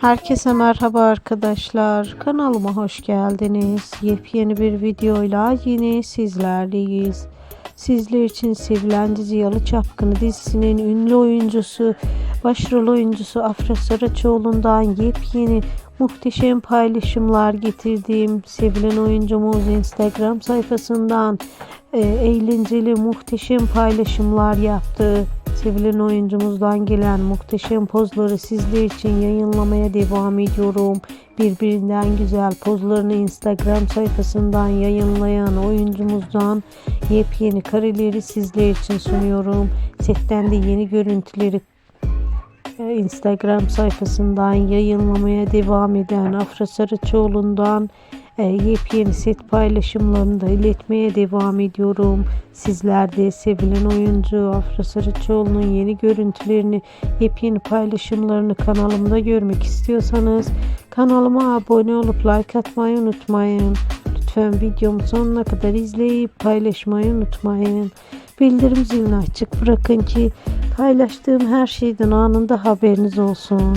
Herkese merhaba arkadaşlar. Kanalıma hoş geldiniz. Yepyeni bir videoyla yine sizlerleyiz. Sizler için sevilen dizi Yalı Çapkını dizisinin ünlü oyuncusu, başrol oyuncusu Afra Saraçoğlu'ndan yepyeni muhteşem paylaşımlar getirdiğim sevilen oyuncumuz Instagram sayfasından e, eğlenceli muhteşem paylaşımlar yaptı. Sevilen oyuncumuzdan gelen muhteşem pozları sizler için yayınlamaya devam ediyorum. Birbirinden güzel pozlarını Instagram sayfasından yayınlayan oyuncumuzdan yepyeni kareleri sizler için sunuyorum. Setten de yeni görüntüleri e, Instagram sayfasından yayınlamaya devam eden Afra Saraçoğlu'ndan e, yepyeni set paylaşımlarını da iletmeye devam ediyorum. Sizler de sevilen oyuncu Afra Saraçoğlu'nun yeni görüntülerini, yepyeni paylaşımlarını kanalımda görmek istiyorsanız kanalıma abone olup like atmayı unutmayın. Lütfen videomu sonuna kadar izleyip paylaşmayı unutmayın. Bildirim zilini açık bırakın ki paylaştığım her şeyden anında haberiniz olsun.